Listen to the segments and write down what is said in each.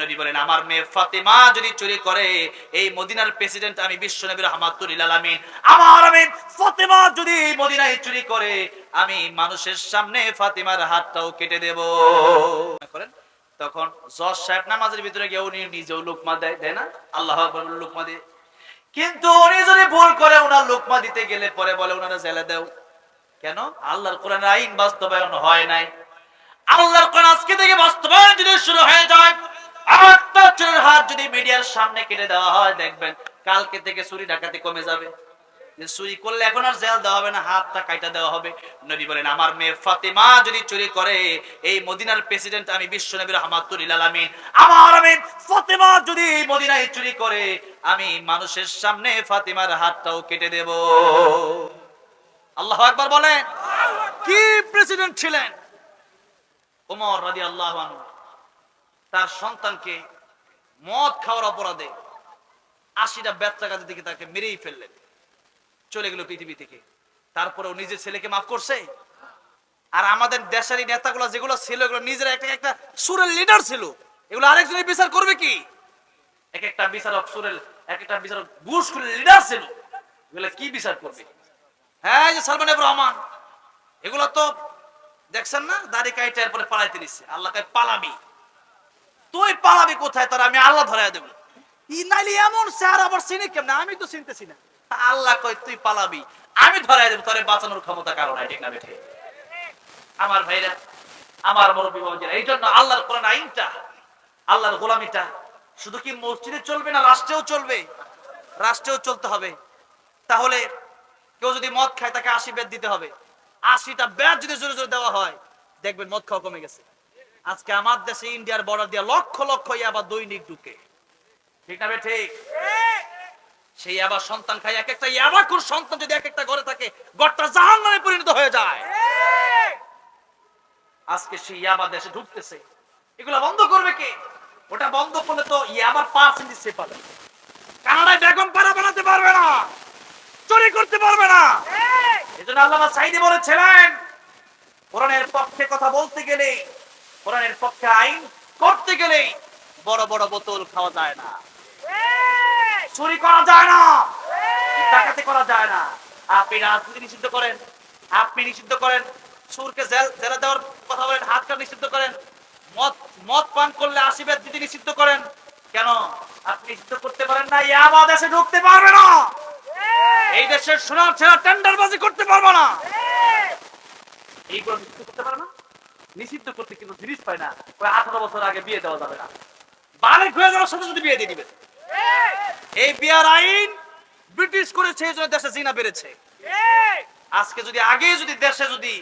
নবী বলেন, আমার মেয়ে ফাতেমা যদি চুরি করে, এই মদিনার প্রেসিডেন্ট আমি বিশ্ব নবী রহমাতুল্লিল আলামিন। আমার মেয়ে ফাতেমা যদি মদিনায় চুরি করে, আমি মানুষের সামনে ফাতেমার হাতটাও কেটে দেব। করেন? তখন জজ সাহেব নামাজের ভিতরে গিয়ে উনি নিজেও লোকমা দেয় দেয় না? আল্লাহ লোকমা দিয়ে। কিন্তু উনি যদি ভুল করে ওনার লোকমা দিতে গেলে পরে বলে ওনারা জেলে দেও। কেন? আল্লাহর কোরআন আইন বাস্তবায়ন হয় নাই। আল্লাহর কোরআন আজকে থেকে বাস্তবায়ন যদি শুরু হয়ে যায় যদি মিডিয়ার সামনে কেটে দেওয়া হয়, দেখবেন কালকে থেকে চুরি ডাকাতি কমে যাবে। যে করলে এখন আর জেল দেওয়া হবে না, হাতটা কাইটা দেওয়া হবে। নবী বলেন, আমার মেয়ে ফাতেমা যদি চুরি করে, এই মদিনার প্রেসিডেন্ট আমি বিশ্ব আমার ফাতেমা যদি মদিনায় চুরি করে, আমি মানুষের সামনে ফাতেমার হাতটাও কেটে দেব। আল্লাহ একবার বলেন। কি প্রেসিডেন্ট ছিলেন? ওমর রাজি আল্লাহ তার সন্তানকে মদ খাওয়ার অপরাধে আশিটা ব্যত্রাঘাতের দিকে তাকে মেরেই ফেললেন। চলে গেল পৃথিবী থেকে। তারপরে ও নিজের ছেলেকে মাফ করছে। আর আমাদের দেশের এই নেতাগুলো যেগুলো ছিল, এগুলো নিজের একটা একটা সুরের লিডার ছিল। এগুলো আরেকজনের বিচার করবে কি? এক একটা বিচারক সুরের, এক একটা বিচারক বুশ লিডার ছিল। এগুলো কি বিচার করবে? হ্যাঁ যে সালমান রহমান, এগুলো তো দেখছেন না? দাড়ি কাইটার পরে পালাইতে দিচ্ছে আল্লাহ পালাবি। তুই পালাবি কোথায়? তোর আমি আল্লাহ ধরাই দেবো। ই এমন স্যার আবার চিনি কেমন? আমি তো চিনতেছি না। আল্লাহ কয়, তুই পালাবি। আমি ধরাই দেবো, তোরে বাঁচানোর ক্ষমতা কারণ ঠিক না বেঠে? আমার ভাইরা, আমার মুরব্বী বাবাজিরা এই জন্য আল্লাহর কোরআন আইনটা, আল্লাহর গোলামিটা, শুধু কি মসজিদে চলবে না রাষ্ট্রেও চলবে? রাষ্ট্রেও চলতে হবে। তাহলে কেউ যদি মদ খায়, তাকে আশি বেদ দিতে হবে। আশিটা বেদ যদি জোরে জোরে দেওয়া হয়, দেখবেন মদ খাওয়া কমে গেছে। আজকে আমার দেশে ইন্ডিয়ার বর্ডার দিয়ে লক্ষ লক্ষ ইয়াবা দৈনিক ঢুকে। ঠিক না ঠিক? সেই আবার সন্তান খায় এক একটা ইয়াবাকুর সন্তান যদি এক একটা ঘরে থাকে গড়টা জাহান নামে পরিণত হয়ে যায়। আজকে সেই ইয়াবা দেশে ঢুকতেছে। এগুলা বন্ধ করবে কে? ওটা বন্ধ করলে তো ইয়াবার পার্সেন্ট দিচ্ছে পাবে। কানাডায় বেগম পাড়া বানাতে পারবে না। চুরি করতে পারবে না। এজন্য আল্লাহ সাইদি বলেছিলেন কোরআনের পক্ষে কথা বলতে গেলে কোরআনের পক্ষে আইন করতে গেলে বড় বড় বোতল খাওয়া যায় না। চুরি করা যায় না। ডাকাতি করা যায় না। আপনি রাজনীতি নিষিদ্ধ করেন, আপনি নিষিদ্ধ করেন, সুরকে জেল দেওয়ার কথা বলেন হাত নিষিদ্ধ করেন, মদ মদ পান করলে আশীর্বাদ দিতে নিষিদ্ধ করেন, কেন আপনি নিষিদ্ধ করতে পারেন না? ইয়াবা দেশে ঢুকতে পারবে না। এই দেশের সোনার ছেড়া টেন্ডারবাজি করতে পারবে না। এইগুলো নিষিদ্ধ করতে পারে না? নিষিদ্ধ করতে কিন্তু জিনিস পায় না, ওই আঠারো বছর আগে বিয়ে দেওয়া যাবে না। বালেক হয়ে যাওয়ার সাথে সাথে বিয়ে দিয়ে দিবে। এই বিয়ার আইন ব্রিটিশ করেছে, এই জন্য দেশে জিনা বেড়েছে। আজকে যদি আগে যদি দেশে যদি,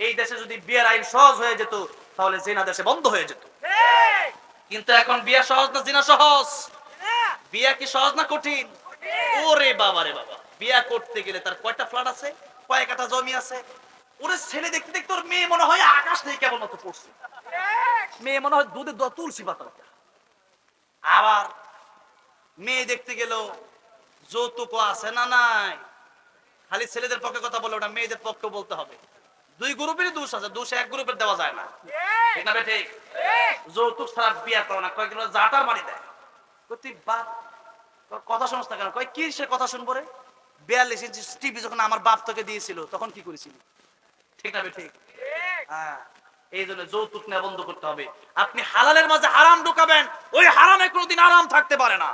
এই দেশে যদি বিয়ের আইন সহজ হয়ে যেত, তাহলে জিনা দেশে বন্ধ হয়ে যেত। কিন্তু এখন বিয়ে সহজ না, জিনা সহজ? বিয়া কি সহজ না কঠিন? ওরে বাবা রে বাবা, বিয়া করতে গেলে তার কয়টা ফ্ল্যাট আছে? কয় কাটা জমি আছে? ওরে ছেলে দেখতে দেখতে ওর মেয়ে মনে হয় আকাশ থেকে কেবল মতো পড়ছে। মেয়ে মনে হয় দুধে তুলসী পাতা। আবার মেয়ে দেখতে গেল যৌতুক আছে না নাই? খালি ছেলেদের পক্ষে কথা বলে ওটা মেয়েদের পক্ষে বলতে হবে। দুই গ্রুপেরই দোষ আছে দোষ এক গ্রুপের দেওয়া যায় না। ঠিক। না ঠিক? যৌতুক ছাড়া বিয়া করো না কয়েকদিন জাটার মারি দেয়। তুই বাপ তোর কথা শুনস না কেন? কয় কি সে কথা শুনব রে? বিয়াল্লিশ ইঞ্চি টিভি যখন আমার বাপ তোকে দিয়েছিল তখন কি করেছিলি? ঠিক না ঠিক। হ্যাঁ এই জন্য যৌতুক নেওয়া বন্ধ করতে হবে। আপনি হালালের মাঝে হারাম ঢুকাবেন, ওই হারামে কোনোদিন আরাম থাকতে পারে না।